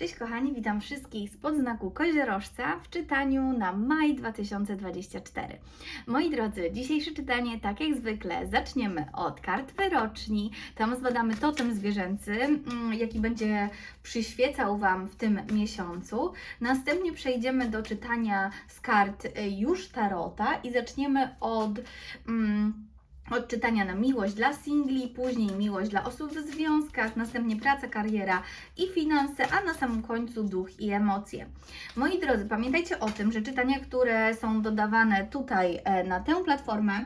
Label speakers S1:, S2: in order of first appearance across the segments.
S1: Cześć kochani, witam wszystkich spod znaku Koziorożca w czytaniu na maj 2024. Moi drodzy, dzisiejsze czytanie, tak jak zwykle, zaczniemy od kart wyroczni. Tam zbadamy totem zwierzęcy, mm, jaki będzie przyświecał Wam w tym miesiącu. Następnie przejdziemy do czytania z kart y, już Tarota i zaczniemy od... Mm, od czytania na miłość dla singli, później miłość dla osób w związkach, następnie praca, kariera i finanse, a na samym końcu duch i emocje. Moi drodzy, pamiętajcie o tym, że czytania, które są dodawane tutaj e, na tę platformę,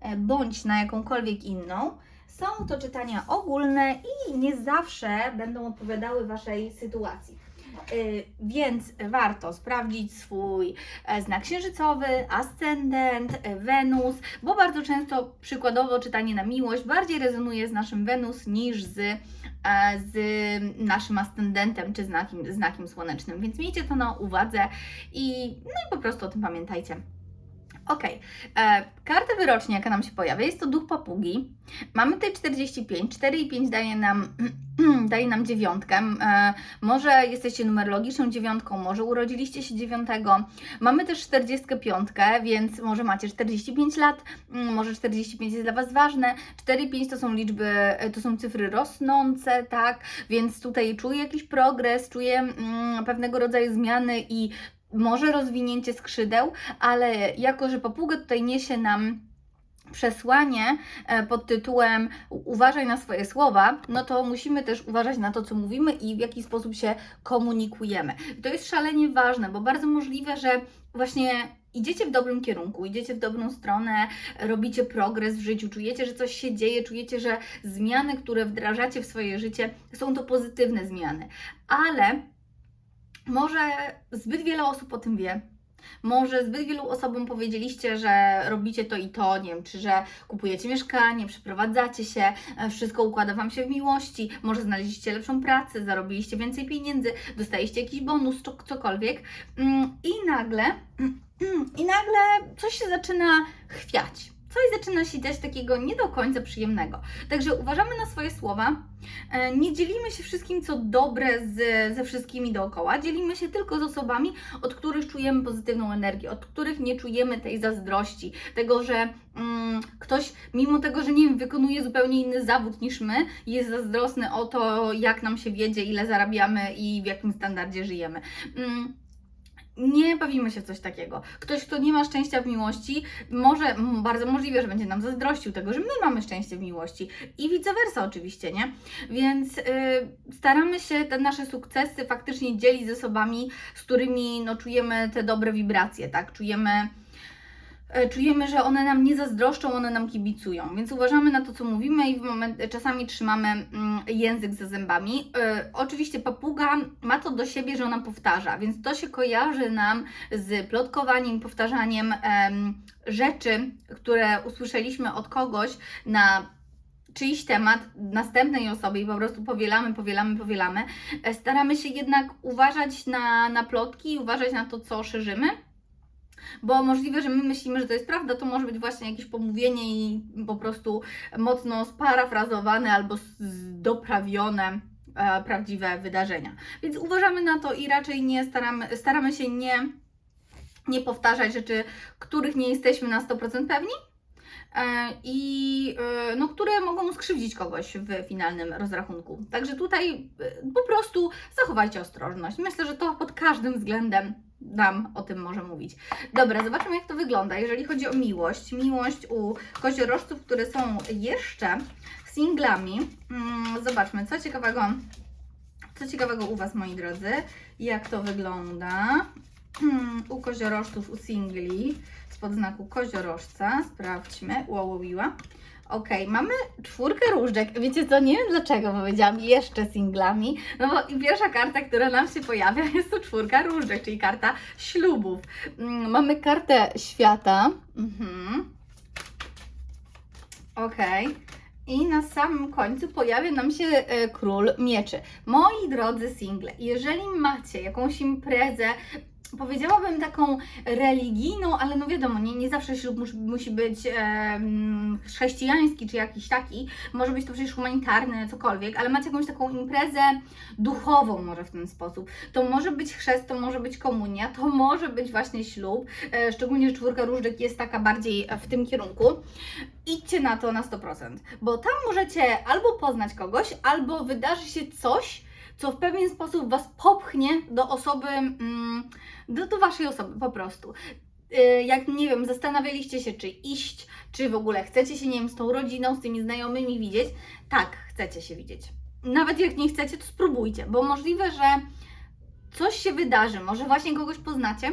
S1: e, bądź na jakąkolwiek inną, są to czytania ogólne i nie zawsze będą odpowiadały Waszej sytuacji. Y, Więc warto sprawdzić swój e, znak księżycowy, ascendent, e, Wenus, bo bardzo często przykładowo czytanie na miłość bardziej rezonuje z naszym Wenus niż z, e, z naszym ascendentem czy znakiem, znakiem słonecznym. Więc miejcie to na uwadze i, no i po prostu o tym pamiętajcie. Ok, e, karta wyrocznia, jaka nam się pojawia, jest to duch papugi. Mamy tutaj 45, 4 i 5 daje nam, daje nam dziewiątkę. E, może jesteście numerologiczną dziewiątką, może urodziliście się dziewiątego. Mamy też 45, więc może macie 45 lat, mm, może 45 jest dla Was ważne. 4 i 5 to są liczby, e, to są cyfry rosnące, tak? Więc tutaj czuję jakiś progres, czuję mm, pewnego rodzaju zmiany i może rozwinięcie skrzydeł, ale jako, że papuga tutaj niesie nam przesłanie e, pod tytułem uważaj na swoje słowa, no to musimy też uważać na to, co mówimy i w jaki sposób się komunikujemy. To jest szalenie ważne, bo bardzo możliwe, że właśnie idziecie w dobrym kierunku, idziecie w dobrą stronę, robicie progres w życiu, czujecie, że coś się dzieje, czujecie, że zmiany, które wdrażacie w swoje życie, są to pozytywne zmiany, ale może zbyt wiele osób o tym wie. Może zbyt wielu osobom powiedzieliście, że robicie to i to, nie wiem, czy że kupujecie mieszkanie, przeprowadzacie się, e, wszystko układa Wam się w miłości, może znaleźliście lepszą pracę, zarobiliście więcej pieniędzy, dostaliście jakiś bonus, co- cokolwiek Mm, i nagle, i nagle coś się zaczyna chwiać. Coś zaczyna się dziać takiego nie do końca przyjemnego. Także uważamy na swoje słowa, E, nie dzielimy się wszystkim, co dobre z, ze wszystkimi dookoła. Dzielimy się tylko z osobami, od których czujemy pozytywną energię, od których nie czujemy tej zazdrości, tego, że mm, ktoś, mimo tego, że nie wiem, wykonuje zupełnie inny zawód niż my, jest zazdrosny o to, jak nam się wiedzie, ile zarabiamy i w jakim standardzie żyjemy. Mm, nie bawimy się coś takiego. Ktoś, kto nie ma szczęścia w miłości, może, bardzo możliwe, że będzie nam zazdrościł tego, że my mamy szczęście w miłości i vice versa oczywiście, nie? Więc y, staramy się te nasze sukcesy faktycznie dzielić z osobami, z którymi no, czujemy te dobre wibracje, tak? Czujemy czujemy, że one nam nie zazdroszczą, one nam kibicują, więc uważamy na to, co mówimy i moment, czasami trzymamy mm, język za zębami. E, oczywiście papuga ma to do siebie, że ona powtarza, więc to się kojarzy nam z plotkowaniem, powtarzaniem em, rzeczy, które usłyszeliśmy od kogoś na czyjś temat następnej osobie i po prostu powielamy, powielamy, powielamy. E, Staramy się jednak uważać na, na plotki, uważać na to, co szerzymy bo możliwe, że my myślimy, że to jest prawda, to może być właśnie jakieś pomówienie i po prostu mocno sparafrazowane albo doprawione e, prawdziwe wydarzenia. Więc uważamy na to i raczej nie staramy, staramy się nie, nie powtarzać rzeczy, których nie jesteśmy na 100% pewni. e, I e, no, które mogą skrzywdzić kogoś w finalnym rozrachunku. Także tutaj e, po prostu zachowajcie ostrożność. Myślę, że to pod każdym względem nam o tym może mówić. Dobra, zobaczmy jak to wygląda, jeżeli chodzi o miłość. Miłość u koziorożców, które są jeszcze singlami. Mm, zobaczmy, co ciekawego, co ciekawego u Was, moi drodzy. Jak to wygląda Mm, u koziorożców, u singli spod znaku koziorożca. Sprawdźmy. Łołowiła. Ok, mamy czwórkę różdżek. Wiecie co, nie wiem dlaczego powiedziałam jeszcze singlami, no bo pierwsza karta, która nam się pojawia, jest to czwórka różdżek, czyli karta ślubów. Mm, Mamy kartę świata. Mhm. Ok. I na samym końcu pojawia nam się e, król mieczy. Moi drodzy single, jeżeli macie jakąś imprezę, powiedziałabym taką religijną, ale no wiadomo, nie, nie zawsze ślub musi, musi być em, chrześcijański czy jakiś taki, może być to przecież humanitarny, cokolwiek, ale macie jakąś taką imprezę duchową może w ten sposób. To może być chrzest, to może być komunia, to może być właśnie ślub, e, szczególnie, że czwórka różdżek jest taka bardziej e, w tym kierunku. Idźcie na to na 100%, bo tam możecie albo poznać kogoś, albo wydarzy się coś, co w pewien sposób Was popchnie do osoby, mm, do, do Waszej osoby po prostu. Y, Jak nie wiem, zastanawialiście się, czy iść, czy w ogóle chcecie się, nie wiem, z tą rodziną, z tymi znajomymi widzieć, tak, chcecie się widzieć. Nawet jak nie chcecie, to spróbujcie, bo możliwe, że coś się wydarzy, może właśnie kogoś poznacie,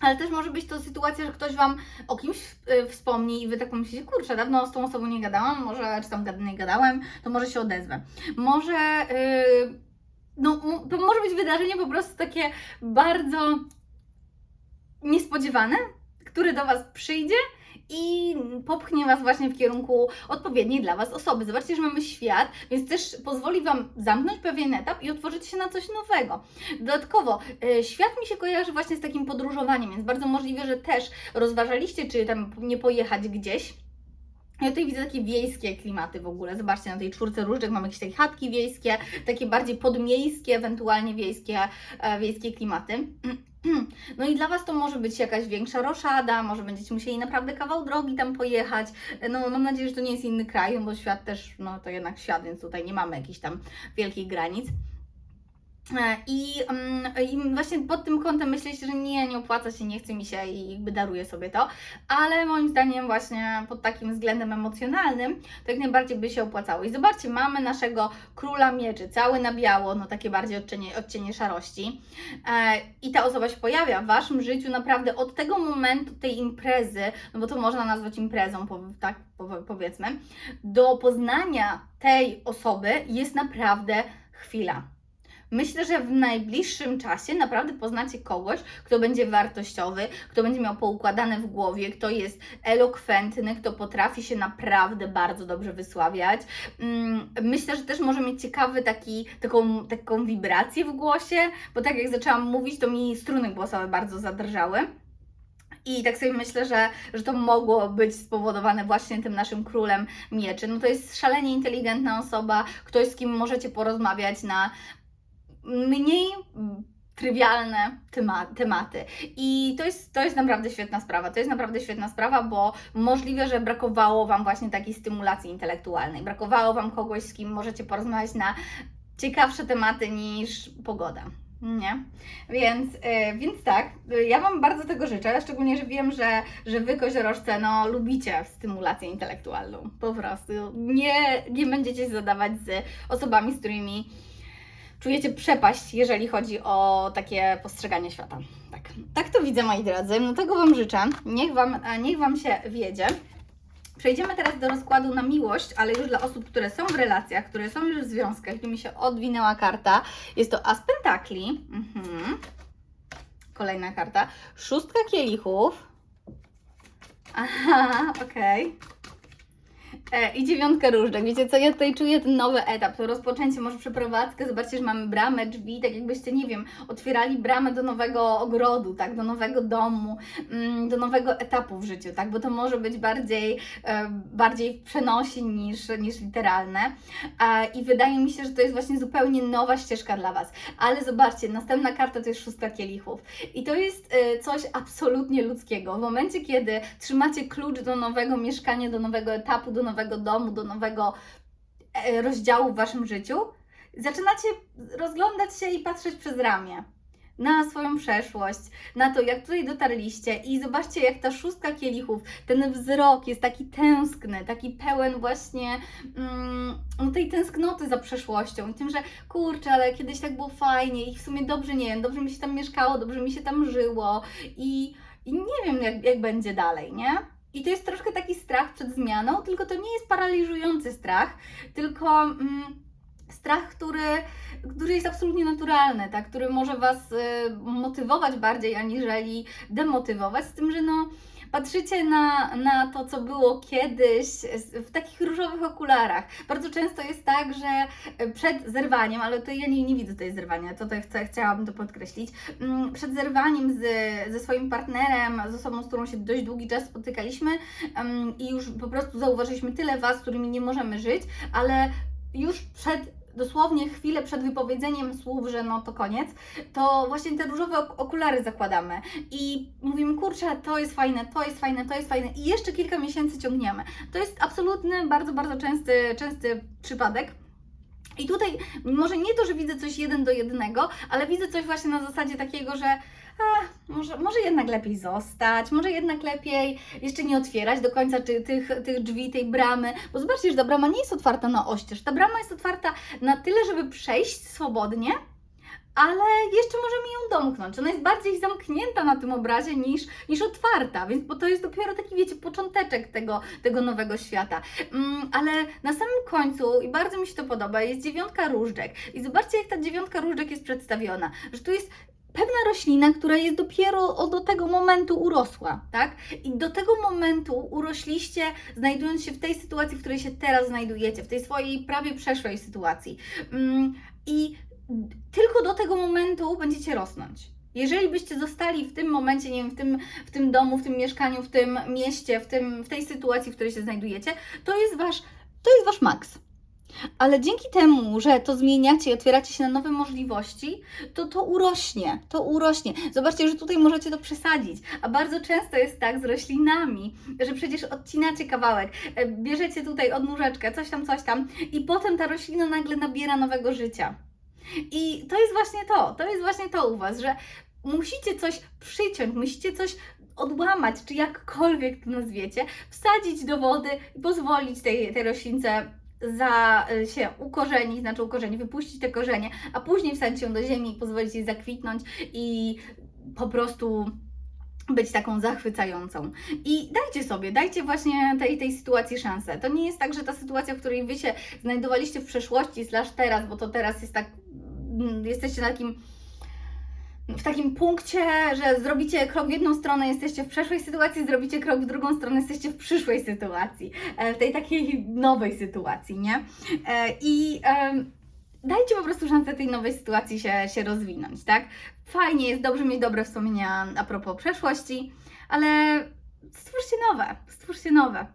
S1: ale też może być to sytuacja, że ktoś Wam o kimś y, wspomni i Wy tak myślicie, kurczę, dawno z tą osobą nie gadałam, może, czy tam nie gadałem, to może się odezwę. Może, y, no, to może być wydarzenie po prostu takie bardzo niespodziewane, które do Was przyjdzie i popchnie Was właśnie w kierunku odpowiedniej dla Was osoby. Zobaczcie, że mamy świat, więc też pozwoli Wam zamknąć pewien etap i otworzyć się na coś nowego. Dodatkowo, e, świat mi się kojarzy właśnie z takim podróżowaniem, więc bardzo możliwe, że też rozważaliście, czy tam nie pojechać gdzieś. Ja tutaj widzę takie wiejskie klimaty w ogóle. Zobaczcie, na tej czwórce różdżek mamy jakieś takie chatki wiejskie, takie bardziej podmiejskie, ewentualnie wiejskie, e, wiejskie klimaty. No i dla Was to może być jakaś większa roszada, może będziecie musieli naprawdę kawał drogi tam pojechać. No mam nadzieję, że to nie jest inny kraj, bo świat też, no to jednak świat, więc tutaj nie mamy jakichś tam wielkich granic. E, I, mm, I właśnie pod tym kątem myśleliście, że nie, nie opłaca się, nie chce mi się i jakby daruję sobie to, ale moim zdaniem właśnie pod takim względem emocjonalnym to jak najbardziej by się opłacało. I zobaczcie, mamy naszego króla mieczy, cały na biało, no takie bardziej odcienie, odcienie szarości e, i ta osoba się pojawia w Waszym życiu naprawdę od tego momentu tej imprezy, no bo to można nazwać imprezą, tak po, powiedzmy, do poznania tej osoby jest naprawdę chwila. Myślę, że w najbliższym czasie naprawdę poznacie kogoś, kto będzie wartościowy, kto będzie miał poukładane w głowie, kto jest elokwentny, kto potrafi się naprawdę bardzo dobrze wysławiać. Mm, Myślę, że też może mieć ciekawy taki, taką, taką wibrację w głosie, bo tak jak zaczęłam mówić, to mi struny głosowe bardzo zadrżały. I tak sobie myślę, że, że to mogło być spowodowane właśnie tym naszym królem mieczy. No to jest szalenie inteligentna osoba, ktoś z kim możecie porozmawiać na mniej trywialne tema- tematy. I to jest, to jest naprawdę świetna sprawa. To jest naprawdę świetna sprawa, bo możliwe, że brakowało Wam właśnie takiej stymulacji intelektualnej. Brakowało Wam kogoś, z kim możecie porozmawiać na ciekawsze tematy niż pogoda. Nie? Więc, yy, więc tak, yy, ja Wam bardzo tego życzę, szczególnie, że wiem, że, że Wy, koziorożce, no lubicie stymulację intelektualną, po prostu. Nie, nie będziecie się zadawać z osobami, z którymi czujecie przepaść, jeżeli chodzi o takie postrzeganie świata. Tak, tak to widzę, moi drodzy. No tego Wam życzę. Niech Wam, e, niech wam się wiedzie. Przejdziemy teraz do rozkładu na miłość, ale już dla osób, które są w relacjach, które są już w związkach. Tu mi się odwinęła karta. Jest to As Pentakli. Mhm. Kolejna karta. Szóstka kielichów. Aha, okej. E, I dziewiątka różdżek. Wiecie co, ja tutaj czuję ten nowy etap, to rozpoczęcie, może przeprowadzkę. Zobaczcie, że mamy bramę, drzwi, tak jakbyście, nie wiem, otwierali bramę do nowego ogrodu, tak, do nowego domu, mm, do nowego etapu w życiu, tak, bo to może być bardziej, e, bardziej w przenosi niż, niż literalne. E, I wydaje mi się, że to jest właśnie zupełnie nowa ścieżka dla Was. Ale zobaczcie, następna karta to jest szóstka kielichów. I to jest coś absolutnie ludzkiego. W momencie, kiedy trzymacie klucz do nowego mieszkania, do nowego etapu, do nowego domu, do nowego e, rozdziału w Waszym życiu, zaczynacie rozglądać się i patrzeć przez ramię na swoją przeszłość, na to, jak tutaj dotarliście i zobaczcie, jak ta szóstka kielichów, ten wzrok jest taki tęskny, taki pełen właśnie mm, no tej tęsknoty za przeszłością i tym, że kurczę, ale kiedyś tak było fajnie i w sumie dobrze, nie wiem, dobrze mi się tam mieszkało, dobrze mi się tam żyło i, i nie wiem, jak, jak będzie dalej, nie? I to jest troszkę taki strach przed zmianą, tylko to nie jest paraliżujący strach, tylko mm, strach, który, który jest absolutnie naturalny, tak? który może Was y, motywować bardziej aniżeli demotywować, z tym, że no, patrzycie na, na to, co było kiedyś w takich różowych okularach. Bardzo często jest tak, że e, przed zerwaniem, ale to ja nie, nie widzę tutaj zerwania, to tutaj chcę, chciałabym to podkreślić, mm, przed zerwaniem z, ze swoim partnerem, z osobą, z którą się dość długi czas spotykaliśmy em, i już po prostu zauważyliśmy tyle Was, z którymi nie możemy żyć, ale już przed dosłownie chwilę przed wypowiedzeniem słów, że no to koniec, to właśnie te różowe ok- okulary zakładamy i mówimy, kurczę, to jest fajne, to jest fajne, to jest fajne i jeszcze kilka miesięcy ciągniemy. To jest absolutny, bardzo, bardzo częsty, częsty przypadek. I tutaj może nie to, że widzę coś jeden do jednego, ale widzę coś właśnie na zasadzie takiego, że a, może, może jednak lepiej zostać, może jednak lepiej jeszcze nie otwierać do końca ty, tych, tych drzwi, tej bramy, bo zobaczcie, że ta brama nie jest otwarta na oścież, ta brama jest otwarta na tyle, żeby przejść swobodnie, ale jeszcze możemy ją domknąć. Ona jest bardziej zamknięta na tym obrazie niż, niż otwarta, więc bo to jest dopiero taki, wiecie, począteczek tego, tego nowego świata. Mm, ale na samym końcu, i bardzo mi się to podoba, jest dziewiątka różdżek. I zobaczcie, jak ta dziewiątka różdżek jest przedstawiona, że tu jest pewna roślina, która jest dopiero do tego momentu urosła, tak? I do tego momentu urośliście, znajdując się w tej sytuacji, w której się teraz znajdujecie, w tej swojej prawie przeszłej sytuacji. Mm, I tylko do tego momentu będziecie rosnąć. Jeżeli byście zostali w tym momencie, nie wiem, w tym, w tym domu, w tym mieszkaniu, w tym mieście, w, tym, w tej sytuacji, w której się znajdujecie, to jest wasz, to jest wasz maks. Ale dzięki temu, że to zmieniacie i otwieracie się na nowe możliwości, to to urośnie, to urośnie. Zobaczcie, że tutaj możecie to przesadzić. A bardzo często jest tak z roślinami, że przecież odcinacie kawałek, e, bierzecie tutaj odnóżeczkę, coś tam, coś tam i potem ta roślina nagle nabiera nowego życia. I to jest właśnie to, to jest właśnie to u Was, że musicie coś przyciąć, musicie coś odłamać, czy jakkolwiek to nazwiecie, wsadzić do wody i pozwolić tej, tej roślince za, y, się ukorzenić, znaczy ukorzenić, wypuścić te korzenie, a później wsadzić ją do ziemi i pozwolić jej zakwitnąć i po prostu być taką zachwycającą. I dajcie sobie, dajcie właśnie tej, tej sytuacji szansę. To nie jest tak, że ta sytuacja, w której Wy się znajdowaliście w przeszłości, slash teraz, bo to teraz jest tak, mm, jesteście na takim w takim punkcie, że zrobicie krok w jedną stronę, jesteście w przeszłej sytuacji, zrobicie krok w drugą stronę, jesteście w przyszłej sytuacji, e, w tej takiej nowej sytuacji, nie? E, I dajcie po prostu szansę tej nowej sytuacji się, się rozwinąć, tak? Fajnie jest, dobrze mieć dobre wspomnienia a propos przeszłości, ale stwórzcie nowe, stwórzcie nowe.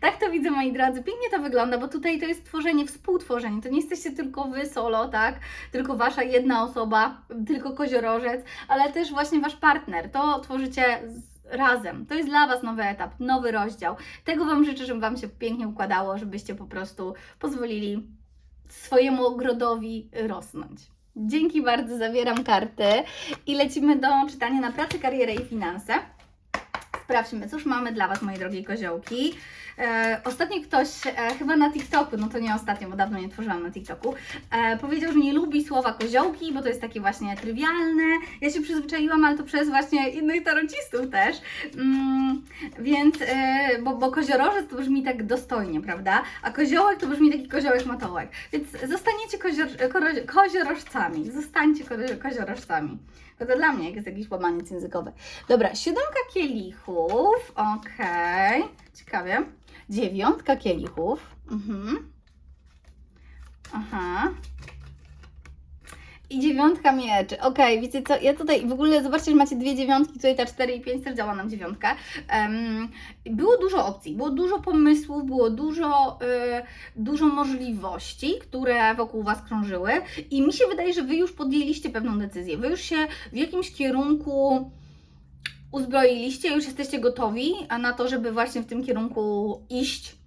S1: Tak to widzę, moi drodzy. Pięknie to wygląda, bo tutaj to jest tworzenie, współtworzenie. To nie jesteście tylko wy solo, tak? Tylko wasza jedna osoba, tylko koziorożec, ale też właśnie wasz partner. To tworzycie razem. To jest dla was nowy etap, nowy rozdział. Tego wam życzę, żeby wam się pięknie układało, żebyście po prostu pozwolili swojemu ogrodowi rosnąć. Dzięki bardzo, zabieram karty i lecimy do czytania na pracę, karierę i finanse. Sprawdźmy, cóż mamy dla Was, moje drogie koziołki. E, ostatnio ktoś, e, chyba na TikToku, no to nie ostatnio, bo dawno nie tworzyłam na TikToku, e, powiedział, że nie lubi słowa koziołki, bo to jest takie właśnie trywialne. Ja się przyzwyczaiłam, ale to przez właśnie innych tarocistów też. Mm, więc, e, bo, bo koziorożec to brzmi tak dostojnie, prawda? A koziołek to brzmi taki koziołek matołek. Więc zostaniecie kozior, koro- koziorożcami. Zostańcie ko- koziorożcami. To, dla mnie jak jest jakiś łamaniec językowy. Dobra, siódemka kielichów, okej, ciekawie. Dziewiątka kielichów, mhm. Aha. I dziewiątka mieczy. Okej, wiecie co, ja tutaj w ogóle zobaczcie, że macie dwie dziewiątki, tutaj ta 4 i 5 też działa nam dziewiątka. Em, było dużo opcji, było dużo pomysłów, było dużo, y, dużo możliwości, które wokół Was krążyły i mi się wydaje, że Wy już podjęliście pewną decyzję. Wy już się w jakimś kierunku uzbroiliście, już jesteście gotowi na to, żeby właśnie w tym kierunku iść.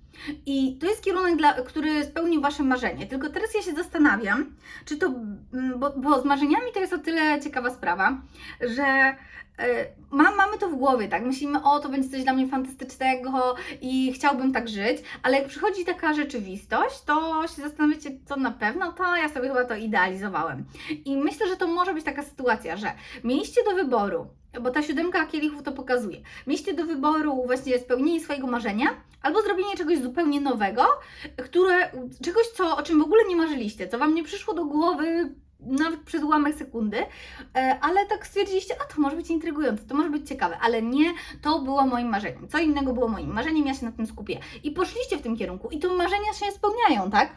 S1: I to jest kierunek, dla, który spełnił Wasze marzenie. Tylko teraz ja się zastanawiam, czy to, mm, bo, bo z marzeniami to jest o tyle ciekawa sprawa, że e, ma, mamy to w głowie, tak? Myślimy, o, to będzie coś dla mnie fantastycznego i chciałbym tak żyć, ale jak przychodzi taka rzeczywistość, to się zastanawiacie, co na pewno, to ja sobie chyba to idealizowałem. I myślę, że to może być taka sytuacja, że mieliście do wyboru, bo ta siódemka kielichów to pokazuje, mieliście do wyboru właśnie spełnienie swojego marzenia, albo zrobienie czegoś zupełnie nowego, które, czegoś, co, o czym w ogóle nie marzyliście, co Wam nie przyszło do głowy nawet przez ułamek sekundy, e, ale tak stwierdziliście, a to może być intrygujące, to może być ciekawe, ale nie, to było moim marzeniem. Co innego było moim marzeniem, ja się na tym skupię. I poszliście w tym kierunku i to marzenia się spełniają, tak?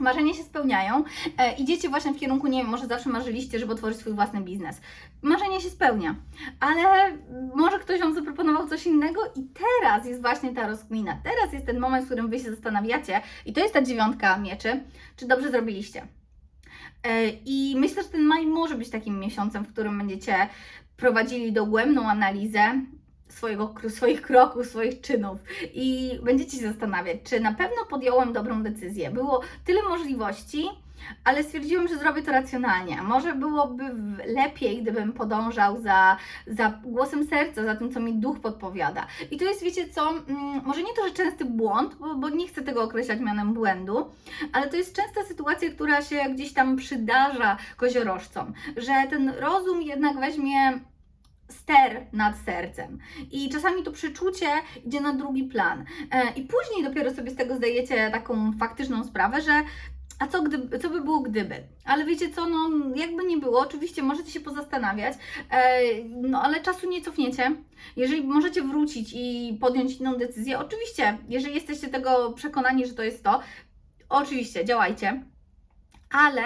S1: Marzenia się spełniają, e, idziecie właśnie w kierunku, nie wiem, może zawsze marzyliście, żeby otworzyć swój własny biznes. Marzenie się spełnia, ale może ktoś Wam zaproponował coś innego i teraz jest właśnie ta rozkmina. Teraz jest ten moment, w którym Wy się zastanawiacie i to jest ta dziewiątka mieczy, czy dobrze zrobiliście. E, I myślę, że ten maj może być takim miesiącem, w którym będziecie prowadzili dogłębną analizę swojego, swoich kroków, swoich czynów i będziecie się zastanawiać, czy na pewno podjąłem dobrą decyzję. Było tyle możliwości, ale stwierdziłam, że zrobię to racjonalnie. Może byłoby lepiej, gdybym podążał za, za głosem serca, za tym, co mi duch podpowiada. I to jest, wiecie co, mm, może nie to, że częsty błąd, bo, bo nie chcę tego określać mianem błędu, ale to jest częsta sytuacja, która się gdzieś tam przydarza koziorożcom, że ten rozum jednak weźmie ster nad sercem. I czasami to przeczucie idzie na drugi plan. E, I później dopiero sobie z tego zdajecie taką faktyczną sprawę, że a co, gdyby, co by było gdyby? Ale wiecie co, no jakby nie było, oczywiście możecie się pozastanawiać, e, no ale czasu nie cofniecie. Jeżeli możecie wrócić i podjąć inną decyzję, oczywiście, jeżeli jesteście tego przekonani, że to jest to, oczywiście działajcie, ale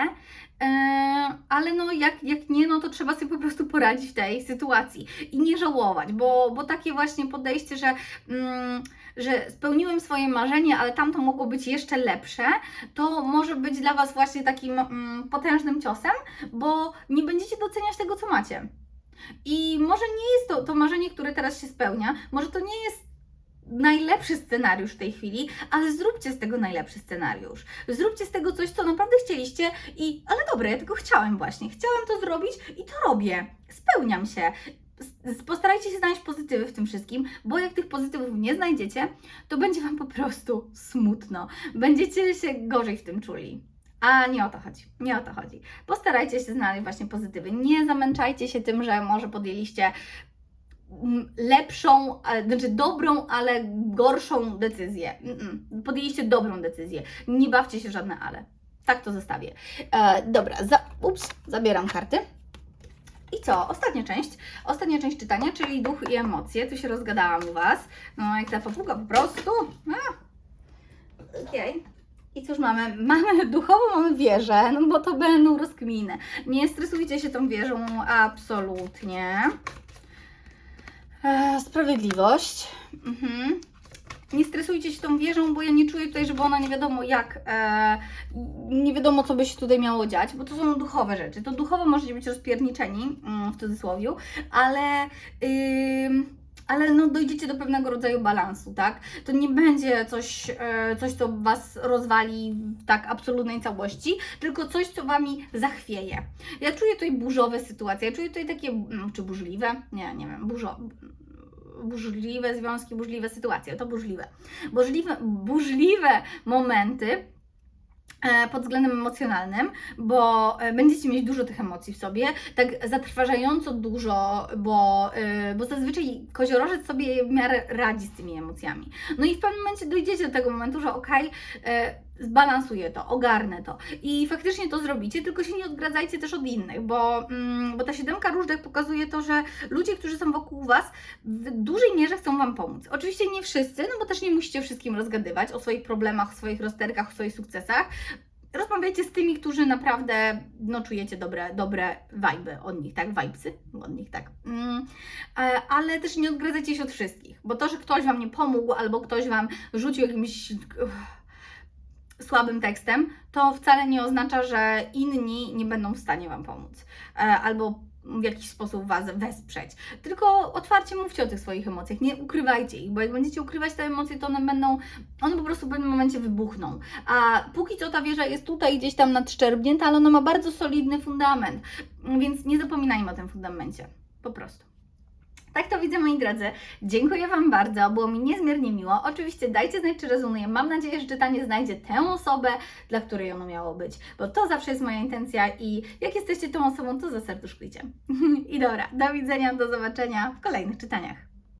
S1: ale no jak, jak nie, no to trzeba sobie po prostu poradzić w tej sytuacji i nie żałować, bo, bo takie właśnie podejście, że, mm, że spełniłem swoje marzenie, ale tamto mogło być jeszcze lepsze, to może być dla Was właśnie takim mm, potężnym ciosem, bo nie będziecie doceniać tego, co macie. I może nie jest to, to marzenie, które teraz się spełnia, może to nie jest najlepszy scenariusz w tej chwili, ale zróbcie z tego najlepszy scenariusz. Zróbcie z tego coś, co naprawdę chcieliście i, ale dobra, ja tego chciałem właśnie. Chciałem to zrobić i to robię. Spełniam się. Postarajcie się znaleźć pozytywy w tym wszystkim, bo jak tych pozytywów nie znajdziecie, to będzie Wam po prostu smutno. Będziecie się gorzej w tym czuli. A nie o to chodzi. Nie o to chodzi. Postarajcie się znaleźć właśnie pozytywy. Nie zamęczajcie się tym, że może podjęliście lepszą, ale- znaczy dobrą, ale gorszą decyzję. Podjęliście dobrą decyzję. Nie bawcie się żadne ale. Tak to zostawię. E, dobra, za, ups, zabieram karty. I co? Ostatnia część. Ostatnia część czytania, czyli duch i emocje. Tu się rozgadałam u Was. No, jak ta papuga po prostu. A. Okej. I cóż mamy? Mamy duchowo, mamy wieżę, no bo to będą rozkminy. Nie stresujcie się tą wieżą absolutnie. E, sprawiedliwość. Mhm. Nie stresujcie się tą wieżą, bo ja nie czuję tutaj, żeby ona nie wiadomo jak, e, nie wiadomo co by się tutaj miało dziać, bo to są duchowe rzeczy. To duchowo możecie być rozpierniczeni, mm, w cudzysłowie, ale, ym, ale no dojdziecie do pewnego rodzaju balansu, tak? To nie będzie coś, e, coś co Was rozwali w tak absolutnej całości, tylko coś, co Wami zachwieje. Ja czuję tutaj burzowe sytuacje, ja czuję tutaj takie, mm, czy burzliwe? Nie, nie wiem, burzo, burzliwe związki, burzliwe sytuacje, to burzliwe. Burzliwe, burzliwe momenty pod względem emocjonalnym, bo e, będziecie mieć dużo tych emocji w sobie, tak zatrważająco dużo, bo, e, bo zazwyczaj koziorożec sobie w miarę radzi z tymi emocjami. No i w pewnym momencie dojdziecie do tego momentu, że okej, e, zbalansuję to, ogarnę to i faktycznie to zrobicie, tylko się nie odgradzajcie też od innych, bo, mm, bo ta siódemka różdżek pokazuje to, że ludzie, którzy są wokół Was w dużej mierze chcą Wam pomóc. Oczywiście nie wszyscy, no bo też nie musicie wszystkim rozgadywać o swoich problemach, o swoich rozterkach, o swoich sukcesach. Rozmawiajcie z tymi, którzy naprawdę no, czujecie dobre, dobre vibe od nich, tak? Vibesy od nich, tak. Mm, e, ale też nie odgradzajcie się od wszystkich, bo to, że ktoś Wam nie pomógł albo ktoś Wam rzucił jakimś słabym tekstem, to wcale nie oznacza, że inni nie będą w stanie Wam pomóc e, albo w jakiś sposób Was wesprzeć. Tylko otwarcie mówcie o tych swoich emocjach, nie ukrywajcie ich, bo jak będziecie ukrywać te emocje, to one będą, one po prostu w pewnym momencie wybuchną. A póki co ta wieża jest tutaj gdzieś tam nadszczerbnięta, ale ona ma bardzo solidny fundament, więc nie zapominajmy o tym fundamencie. Po prostu. Tak to widzę, moi drodzy. Dziękuję Wam bardzo, było mi niezmiernie miło. Oczywiście dajcie znać, czy rezonuje. Mam nadzieję, że czytanie znajdzie tę osobę, dla której ono miało być, bo to zawsze jest moja intencja i jak jesteście tą osobą, to zaserduszkujcie. I dobra, do widzenia, do zobaczenia w kolejnych czytaniach.